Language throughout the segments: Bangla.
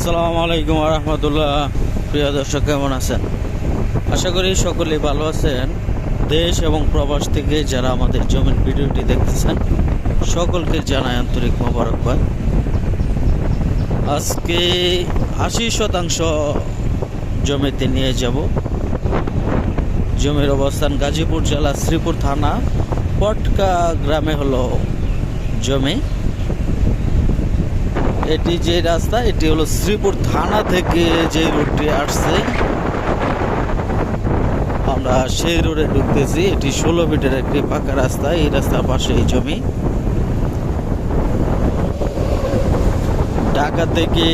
আসসালামু আলাইকুম রহমতুল্লাহ। প্রিয় দর্শক, কেমন আছেন? আশা করি সকলেই ভালো আছেন। দেশ এবং প্রবাস থেকে যারা আমাদের জমির ভিডিওটি দেখতেছেন, সকলকে জানাই আন্তরিক মোবারকবাদ আজকে আশি শতাংশ জমিতে নিয়ে যাব। জমির অবস্থান গাজীপুর জেলা শ্রীপুর থানা, পটকা গ্রামে হলো জমি। এটি যে রাস্তা, এটি হলো শ্রীপুর থানা থেকে যে রোডটি আসছে। আমরা সেই রোডে ঢুকতেছি, এটি ষোলো ফিটের একটি পাকা রাস্তা, এই রাস্তার পাশে এই জমি। ঢাকা থেকে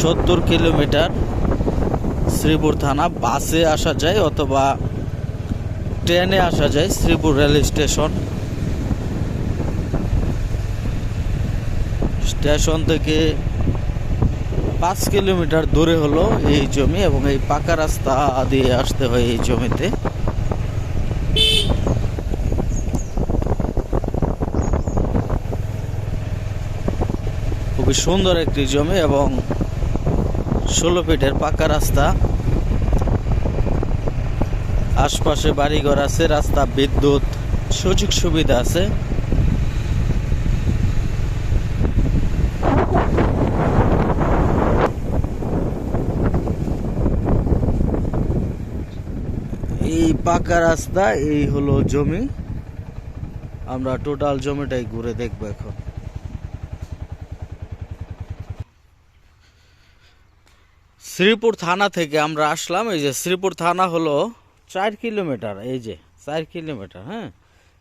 সত্তর কিলোমিটার শ্রীপুর থানা, বাসে আসা যায় অথবা ট্রেনে আসা যায় শ্রীপুর রেল স্টেশন স্টেশন থেকে পাঁচ কিলোমিটার দূরে হলো এই জমি এবং এই পাকা রাস্তা দিয়ে আসতে হয় এই জমিতে। খুবই সুন্দর একটি জমি এবং ষোলো ফিটের পাকা রাস্তা। আশপাশে বাড়িঘর আছে, রাস্তা, বিদ্যুৎ, সুযোগ সুবিধা আছে এই পাকা রাস্তা, এই হলো জমি। আমরা টোটাল জমিটাই ঘুরে দেখব এখন। শ্রীপুর থানা থেকে আমরা আসলাম, এই যে শ্রীপুর থানা হলো চার কিলোমিটার, এই যে চার কিলোমিটার হ্যাঁ?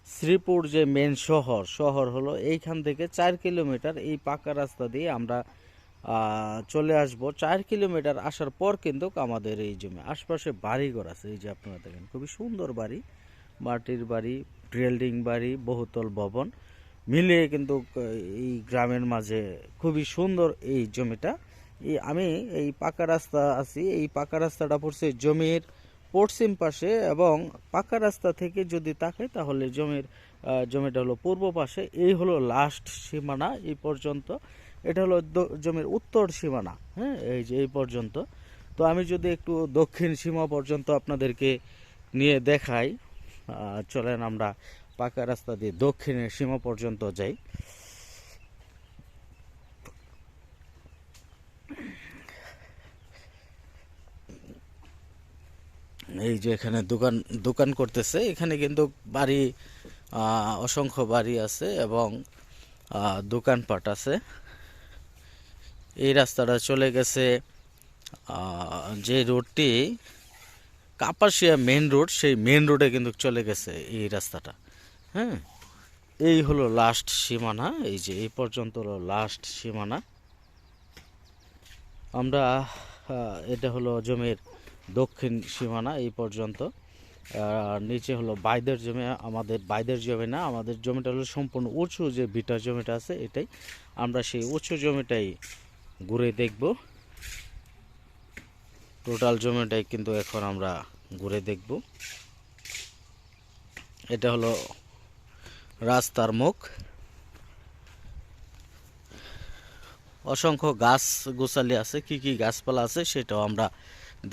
শ্রীপুর যে মেন শহর শহর হলো এইখান থেকে চার কিলোমিটার এই পাকা রাস্তা দিয়ে আমরা চলে আসব। চার কিলোমিটার আসার পর কিন্তু আমাদের এই জমি, আশপাশে বাড়িঘর আছে। এই যে আপনারা দেখেন, খুবই সুন্দর বাড়ি। মাটির বাড়ি বিল্ডিং বাড়ি, বহুতল ভবন। মিলিয়ে কিন্তু এই গ্রামের মাঝে খুবই সুন্দর এই জমিটা। এই আমি এই পাকা রাস্তা আছি। এই পাকা রাস্তাটা পড়ছে জমির পশ্চিম পাশে এবং পাকা রাস্তা থেকে যদি তাকে তাহলে জমির জমিটা হলো পূর্ব পাশে। এই হলো লাস্ট সীমানা এই পর্যন্ত। এটা হলো জমির উত্তর সীমানা হ্যাঁ এই যে, এই পর্যন্ত। তো আমি যদি একটু দক্ষিণ সীমা পর্যন্ত আপনাদেরকে নিয়ে দেখাই চলেন আমরা পাকা রাস্তা দিয়ে দক্ষিণের সীমা পর্যন্ত যাই। এই যে এখানে দোকান দোকান করতেছে। এখানে কিন্তু বাড়ি অসংখ্য বাড়ি আছে এবং দোকানপাট আছে। এই রাস্তাটা চলে গেছে যে রোডটি কাপাসিয়া মেন রোড, সেই মেন রোডে কিন্তু চলে গেছে এই রাস্তাটা। হ্যাঁ এই হলো লাস্ট সীমানা, এই যে এই পর্যন্ত হলো লাস্ট সীমানা। আমরা এটা হলো জমির দক্ষিণ সীমানা এই পর্যন্ত। আর নিচে হলো বাইদের জমি, আমাদের বাইদের জমি না, আমাদের জমিটা হলো সম্পূর্ণ উঁচু যে বিটা জমিটা আছে এটাই। আমরা সেই উঁচু জমিটাই ঘুরে দেখব। টোটাল জমিটাই কিন্তু এখন আমরা ঘুরে দেখব। এটা হলো রাস্তার মুখ। অসংখ্য গাছ গোছালি আছে, কি কি গাছপালা আছে সেটাও আমরা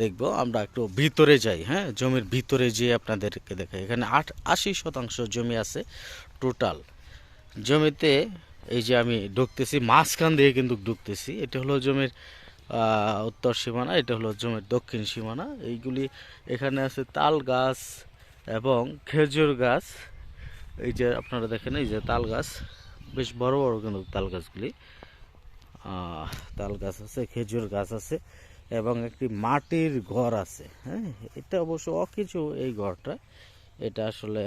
দেখব। আমরা একটু ভিতরে যাই হ্যাঁ? জমির ভিতরে যেয়ে আপনাদেরকে দেখাই। এখানে আট, আশি শতাংশ জমি আছে টোটাল জমিতে এই যে আমি ঢুকতেছি, মাঝখান দিয়ে কিন্তু ঢুকতেছি। এটা হলো জমির উত্তর সীমানা, এটা হলো জমির দক্ষিণ সীমানা। এইগুলি এখানে আছে তাল গাছ এবং খেজুর গাছ। এই যে আপনারা দেখেন, এই যে তাল গাছ, বেশ বড় বড় কিন্তু তাল গাছগুলি। তাল গাছ আছে, খেজুর গাছ আছে এবং একটি মাটির ঘর আছে হ্যাঁ? এটা অবশ্য অকিছু এই ঘরটা। এটা আসলে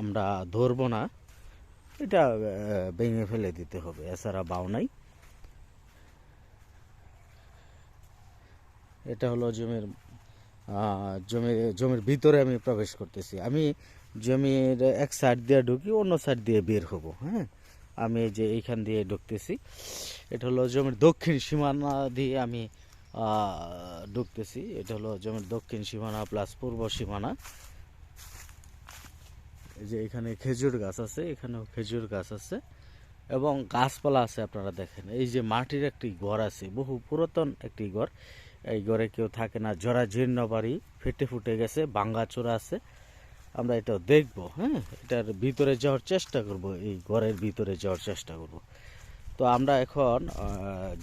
আমরা ধরবো না। এটা ভেঙে ফেলে দিতে হবে এছাড়া বাও নাই। এটা হলো জমির আহ, জমি জমির ভিতরে আমি প্রবেশ করতেছি। আমি জমির এক সাইড দিয়ে ঢুকি অন্য সাইড দিয়ে বের হব হ্যাঁ? আমি যে এইখান দিয়ে ঢুকতেছি। এটা হলো জমির দক্ষিণ সীমানা দিয়ে আমি ঢুকতেছি। এটা হলো জমির দক্ষিণ সীমানা প্লাস পূর্ব সীমানা। এই যে এখানে খেজুর গাছ আছে, এখানেও খেজুর গাছ আছে এবং গাছপালা আছে আপনারা দেখেন। এই যে মাটির একটি ঘর আছে, বহু পুরাতন একটি ঘর। এই ঘরে কেউ থাকে না, জরা জীর্ণ বাড়ি, ফেটে ফুটে গেছে, ভাঙ্গা চোরা আছে। আমরা এটা দেখব হ্যাঁ? এটার ভিতরে যাওয়ার চেষ্টা করব, এই ঘরের ভিতরে যাওয়ার চেষ্টা করব। তো আমরা এখন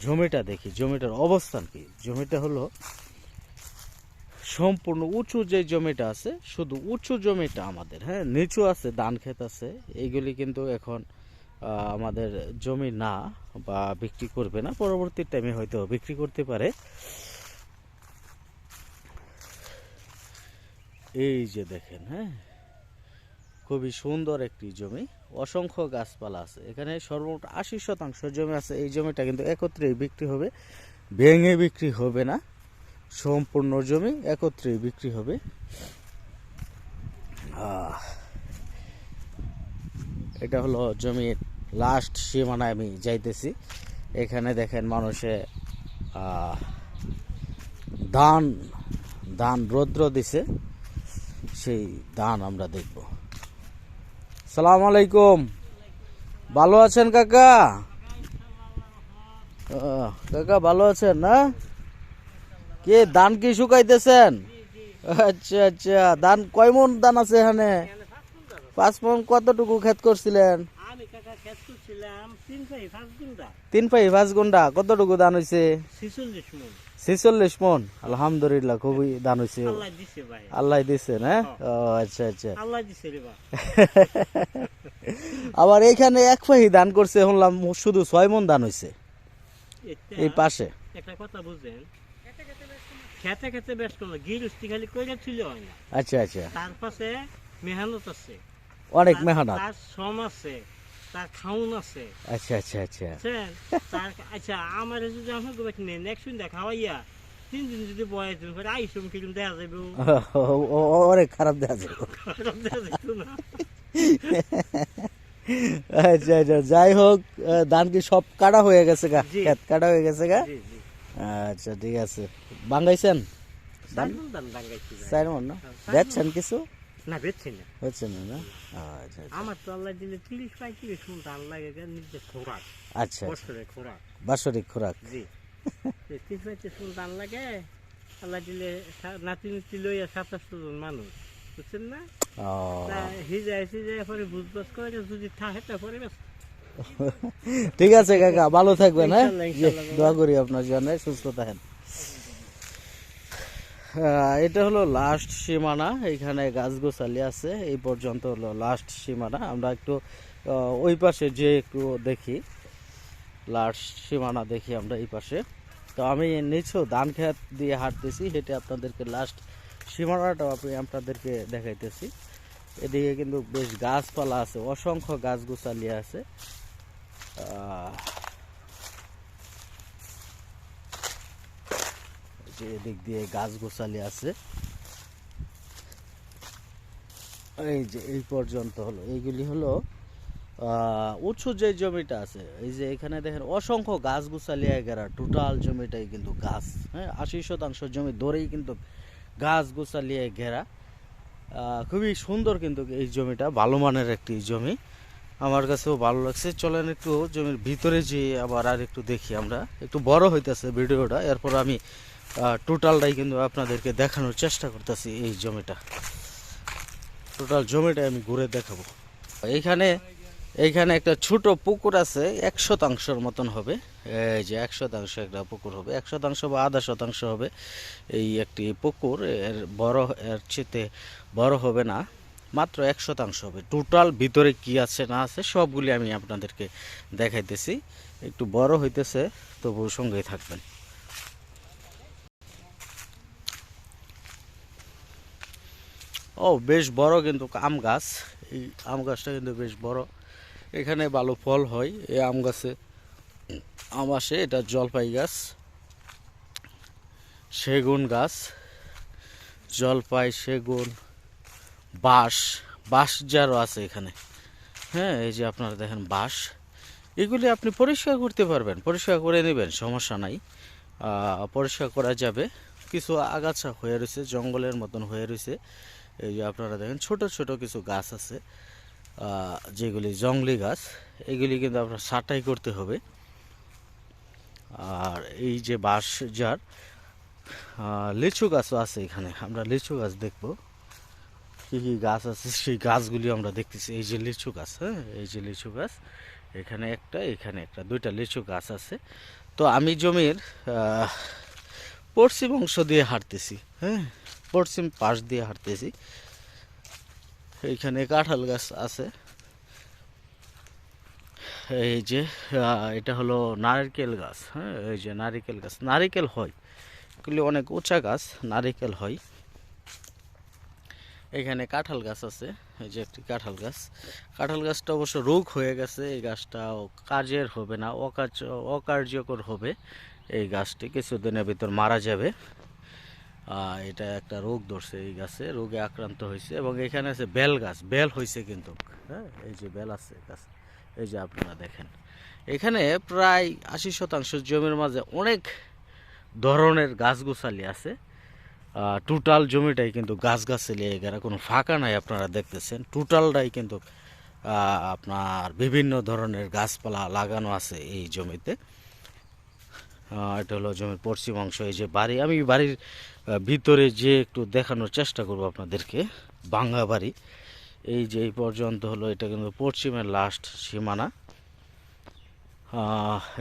জমিটা দেখি। জমিটার অবস্থান কি? জমিটা হলো সম্পূর্ণ উঁচু যে জমিটা আছে, শুধু উঁচু জমিটা আমাদের হ্যাঁ? নিচু আছে, ধান ক্ষেত আছে। এইগুলি কিন্তু এখন আমাদের জমি না বা বিক্রি করবে না। পরবর্তী টাইমে হয়তো বিক্রি করতে পারে। এই যে দেখেন হ্যাঁ? খুবই সুন্দর একটি জমি। অসংখ্য গাছপালা আছে। এখানে সর্বমোট আশি শতাংশ জমি আছে। এই জমিটা কিন্তু একত্রেই বিক্রি হবে। ভেঙে বিক্রি হবে না। সম্পূর্ণ জমি একত্রে বিক্রি হবে। এটা হলো জমির লাস্ট সীমানায় আমি যাইতেছি। এখানে দেখেন মানুষে ধান ধান রৌদ্র দিছে। সেই ধান আমরা দেখব। সালাম আলাইকুম। ভালো আছেন কাকা? কাকা ভালো আছেন না? কে ধান কি শুকাইতেছেন? আচ্ছা আচ্ছা ধান কয় মন ধান আছে এখানে? পাঁচ মন কতটুকু ক্ষেত করছিলেন? তিন পাই পাঁচ গুন্ডা। কতটুকু ধান হয়েছে ছিচল্লিশ মন। আলহামদুলিল্লাহ খুবই হয়েছে আল্লাহ হ্যাঁ। ও আচ্ছা আচ্ছা। আবার এইখানে এক পাহি দান করছে শুনলাম শুধু ছয় মন দান হয়েছে এই পাশে। একটা কথা বুঝেন খেতে খেতে বেশ করল গিরুস্তি খালি কইরা ছিল না। আচ্ছা আচ্ছা। তার পাশে মেহনত আছে। অনেক মেহনত। তার শ্রম আছে তার খাউন আছে। আচ্ছা আচ্ছা আচ্ছা। তার আচ্ছা আমার যদি আমার খাওয়াইয়া। তিন দিন যদি বয়ে দিন করে আইসম কিরম দেখা যাবে অনেক খারাপ দেখা যায় খারাপ দেখা যেত না। আচ্ছা আচ্ছা যাই হোক ধান কি সব কাটা হয়ে গেছে গা। ক্ষেত কাটা হয়ে গেছে গা। জি জি। আচ্ছা ঠিক আছে। বাঙ্গাইছেন? চার মন না? হ্যাঁ, কিছু? না বেচছি না। হচ্ছে না না? আচ্ছা আচ্ছা। আমার তো আল্লাহ দিলে তিরিশ পঁয়ত্রিশ মন ধান লাগে নিজে খোরাক। আচ্ছা আচ্ছা। বছরে খোরাক। বাৎসরিক খোরাক। জি। তিরিশ পঁয়ত্রিশ মন ধান লাগে আল্লাহ দিলে নাতি নাতি লইয়া সাতাশশো জন মানুষ। বুঝছেন না? পরে বুঝবাস করে যদি থাকে ঠিক আছে কাকা ভালো থাকবেন হ্যাঁ? বাবা। দোয়া করি আপনার জন্য সুস্থ থাকেন। এটা হলো লাস্ট সীমানা এখানে গাছ গোছালি আছে এই পর্যন্ত হলো লাস্ট সীমানা। আমরা একটু ওই পাশে যে একটু দেখি। লাস্ট সীমানা দেখি আমরা এই পাশে। তো আমি নিচেও ধান খেত দিয়ে হাঁটতেছি হেঁটে আপনাদেরকে লাস্ট সীমানাটাও আমি আপনাদেরকে দেখাইতেছি। এদিকে কিন্তু বেশ গাছপালা আছে অসংখ্য গাছ গোছালি আছে। যে এদিক দিয়ে গাছ গোছালি আছে। এই যে এই পর্যন্ত হলো। এইগুলি হলো উঁচু যে জমিটা আছে, এই যে এখানে দেখেন অসংখ্য গাছ গুছালিয়া ঘেরা টোটাল জমিটাই কিন্তু গাছ হ্যাঁ? আশি শতাংশ জমি ধরেই কিন্তু গাছ গুছালিয়া ঘেরা খুবই সুন্দর কিন্তু এই জমিটা, ভালো মানের একটি জমি। আমার কাছেও ভালো লাগছে। চলেন একটু জমির ভিতরে যে আবার আর একটু দেখি আমরা। একটু বড় হইতেছে ভিডিওটা, এরপর আমি টোটালটাই কিন্তু আপনাদেরকে দেখানোর চেষ্টা করতেছি এই জমিটা। টোটাল জমিটা আমি ঘুরে দেখাবো। এইখানে এইখানে একটা ছোট পুকুর আছে, এক শতাংশের মতন হবে। এই যে এক শতাংশ একটা পুকুর হবে, এক শতাংশ বা আধা শতাংশ হবে এই একটি পুকুর। এর বড়, এর চেতে বড় হবে না। মাত্র এক শতাংশ হবে। টোটাল ভিতরে কি আছে, না আছে, সবগুলি আমি আপনাদেরকে দেখাইতেছি। একটু বড় হইতেছে তবু সঙ্গেই থাকবেন। ও, বেশ বড় কিন্তু আম গাছ। এই আম গাছটা কিন্তু বেশ বড়। এখানে ভালো ফল হয়। এই আম গাছে, আম আসে, এটা জলপাই গাছ, সেগুন গাছ, জলপাই, সেগুন বাঁশ বাঁশ যারও আছে এখানে। হ্যাঁ এই যে আপনারা দেখেন বাঁশ। এগুলি আপনি পরিষ্কার করতে পারবেন, পরিষ্কার করে নেবেন, সমস্যা নাই। পরিষ্কার করা যাবে। কিছু আগাছা হয়ে রয়েছে, জঙ্গলের মতন হয়ে রয়েছে। এই যে আপনারা দেখেন ছোট ছোট কিছু গাছ আছে যেগুলি জংলি গাছ। এগুলি কিন্তু আপনার ছাঁটাই করতে হবে। আর এই যে বাঁশ যার লিচু গাছও আছে এখানে। আমরা লিচু গাছ দেখব। কি কি গাছ আছে, সেই গাছগুলি আমরা দেখতেছি। এই যে লিচু গাছ হ্যাঁ? এই যে লিচু গাছ, এখানে একটা এখানে একটা, দুইটা লিচু গাছ আছে। তো আমি জমির পশ্চিম অংশ দিয়ে হাঁটতেছি হ্যাঁ? পশ্চিম পাশ দিয়ে হাঁটতেছি। এইখানে কাঁঠাল গাছ আছে। এই যে এটা হলো নারকেল গাছ হ্যাঁ? এই যে নারিকেল গাছ, নারিকেল হয়। এগুলি অনেক উঁচা গাছ, নারিকেল হয়। এখানে কাঁঠাল গাছ আছে, এই যে একটি কাঁঠাল গাছ। কাঁঠাল গাছটা অবশ্য রোগ হয়ে গেছে, এই গাছটা কাজের হবে না, অকার্য, অকার্যকর হবে। এই গাছটি কিছুদিনের ভিতর মারা যাবে। এটা একটা রোগ ধরছে এই গাছে, রোগে আক্রান্ত হয়েছে এবং এখানে আছে বেল গাছ, বেল হয়েছে কিন্তু। হ্যাঁ এই যে বেল আছে গাছ, এই যে আপনারা দেখেন। এখানে প্রায় আশি শতাংশ জমির মাঝে অনেক ধরনের গাছগুছালি আছে। টোটাল জমিটাই কিন্তু গাছগাছালি এগারা কোনো ফাঁকা নাই আপনারা দেখতেছেন। টোটালটাই কিন্তু আপনার বিভিন্ন ধরনের গাছপালা লাগানো আছে এই জমিতে। এটা হলো জমির পশ্চিম অংশ, এই যে বাড়ি। আমি বাড়ির ভিতরে যে একটু দেখানোর চেষ্টা করব আপনাদেরকে বাঙ্গা বাড়ি। এই যে এই পর্যন্ত হলো, এটা কিন্তু পশ্চিমের লাস্ট সীমানা।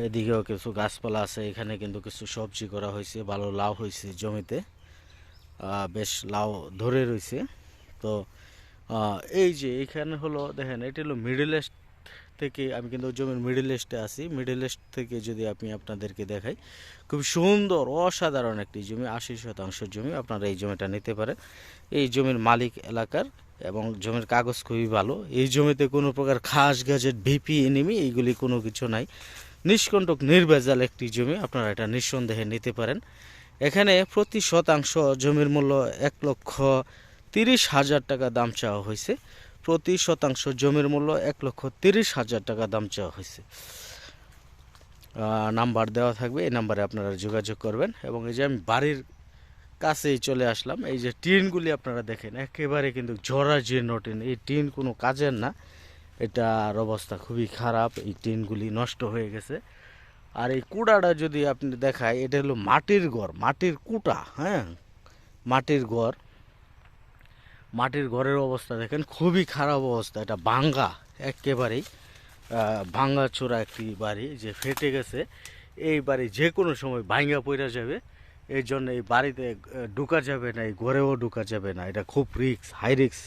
এদিকেও কিছু গাছপালা আছে, এখানে কিন্তু কিছু সবজি করা হয়েছে, ভালো লাভ হয়েছে জমিতে। বেশ লাউ ধরে রয়েছে। তো এই যে এখানে হলো, দেখেন, এটা হলো মিডল ইস্ট থেকে আমি কিন্তু জমির মিডল ইস্টে আছি। মিডল ইস্ট থেকে যদি আমি আপনাদেরকে দেখাই খুব সুন্দর, অসাধারণ একটি জমি, আশি শতাংশ জমি, আপনারা এই জমিটা নিতে পারেন। এই জমির মালিক এলাকার এবং জমির কাগজ খুবই ভালো। এই জমিতে কোনো প্রকার খাস গাছের ভিপি এনিমি এইগুলি কোনো কিছু নাই। নিষ্কণ্টক, নির্ভেজাল একটি জমি, আপনারা এটা নিঃসন্দেহে নিতে পারেন। এখানে প্রতি শতাংশ জমির মূল্য এক লক্ষ তিরিশ হাজার টাকা দাম চাওয়া হয়েছে। প্রতি শতাংশ জমির মূল্য এক লক্ষ তিরিশ হাজার টাকা দাম চাওয়া হয়েছে। নাম্বার দেওয়া থাকবে, এই নাম্বারে আপনারা যোগাযোগ করবেন এবং এই যে আমি বাড়ির কাছেই চলে আসলাম, এই যে টিনগুলি আপনারা দেখেন, একেবারে কিন্তু জরা জীর্ণ টিন এই টিন কোনো কাজের না। এটার অবস্থা খুবই খারাপ, এই টিনগুলি নষ্ট হয়ে গেছে। আর এই কুড়াটা যদি আপনি দেখায়, এটা হলো মাটির ঘর, মাটির কুটা হ্যাঁ? মাটির ঘর। মাটির ঘরের অবস্থা দেখেন, খুবই খারাপ অবস্থা। এটা ভাঙ্গা, একেবারেই। ভাঙ্গা চোরা একটি বাড়ি যে ফেটে গেছে। এই বাড়ি যে কোনো সময় ভাঙ্গা পড়া যাবে। এই জন্য এই বাড়িতে ঢুকা যাবে না, এই ঘরেও ঢুকা যাবে না। এটা খুব রিক্স হাই রিক্স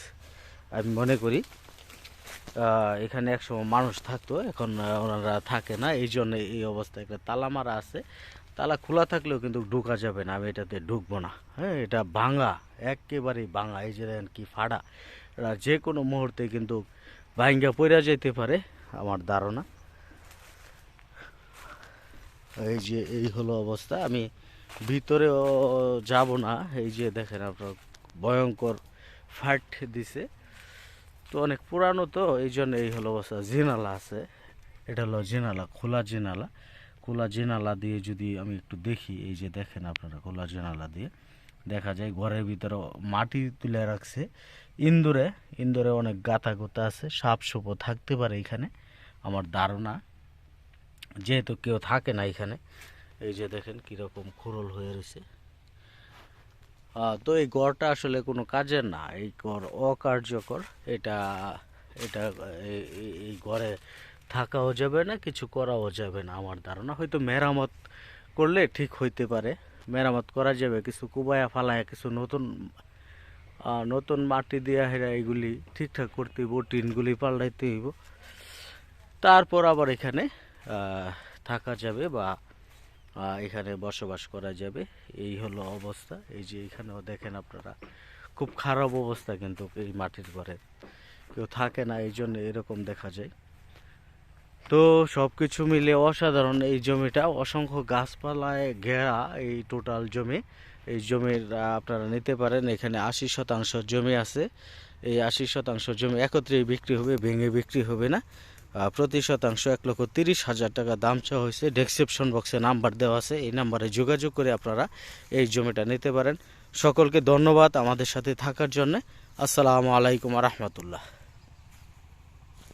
আমি মনে করি। এখানে একসময় মানুষ থাকতো, এখন ওনারা থাকে না, এই জন্য এই অবস্থায় একটা তালা মারা আছে। তালা খোলা থাকলেও কিন্তু ঢোকা যাবে না, আমি এটাতে ঢুকবো না। হ্যাঁ এটা ভাঙা একেবারেই ভাঙা এই যে দেখেন কি ফাড়া। এটা যে কোনো মুহূর্তে কিন্তু ভাঙ্গা পড়া যেতে পারে, আমার ধারণা। এই যে এই হলো অবস্থা, আমি ভিতরেও যাব না, এই যে দেখেন আপনার ভয়ঙ্কর ফাট দিছে। তো অনেক পুরানো তো, এই জন্য এই হলো অবস্থা। জিনালা আছে, এটা হলো জিনালা, খোলা জিনালা। খোলা জিনালা দিয়ে যদি আমি একটু দেখি, এই যে দেখেন আপনারা, খোলা জিনালা দিয়ে। দেখা যায় ঘরের ভিতরে মাটি তুলে রাখছে। ইন্দুরে ইন্দুরে অনেক গাথা গোতা আছে সাপ সুপও থাকতে পারে এখানে, আমার ধারণা। যেহেতু কেউ থাকে না এখানে, এই যে দেখেন কীরকম খুরল হয়ে রয়েছে। তো এই গড়টা আসলে কোনো কাজের না, এই গড় অকার্যকর। এটা এটা, এই- ঘরে থাকাও যাবে না, কিছু করাও যাবে না আমার ধারণা। হয়তো মেরামত করলে ঠিক হইতে পারে। মেরামত করা যাবে, কিছু কুবায়া ফালায়া, কিছু নতুন নতুন মাটি দেওয়া হেরা এগুলি ঠিকঠাক করতে হইব, টিনগুলি পাল্টাইতে হইব। তারপর আবার এখানে থাকা যাবে বা এখানে বসবাস করা যাবে। এই হলো অবস্থা। এই যে এখানেও দেখেন আপনারা, খুব খারাপ অবস্থা কিন্তু এই মাটির ঘরে। কেউ থাকে না, এই জন্য এরকম দেখা যায়। তো সব কিছু মিলে অসাধারণ এই জমিটা। অসংখ্য গাছপালায় ঘেরা এই টোটাল জমি। এই জমির আপনারা নিতে পারেন। এখানে আশি শতাংশ জমি আছে। এই আশি শতাংশ জমি একত্রে বিক্রি হবে, ভেঙে বিক্রি হবে না। প্রতি শতাংশ এক লক্ষ তিরিশ হাজার টাকা দাম চাওয়া হয়েছে। ডেসক্রিপশন বক্সে নাম্বার দেওয়া আছে। এই নাম্বারে যোগাযোগ করে আপনারা এই জমিটা নিতে পারেন। সকলকে ধন্যবাদ আমাদের সাথে থাকার জন্য। আসসালামু আলাইকুম রহমতুল্লাহ।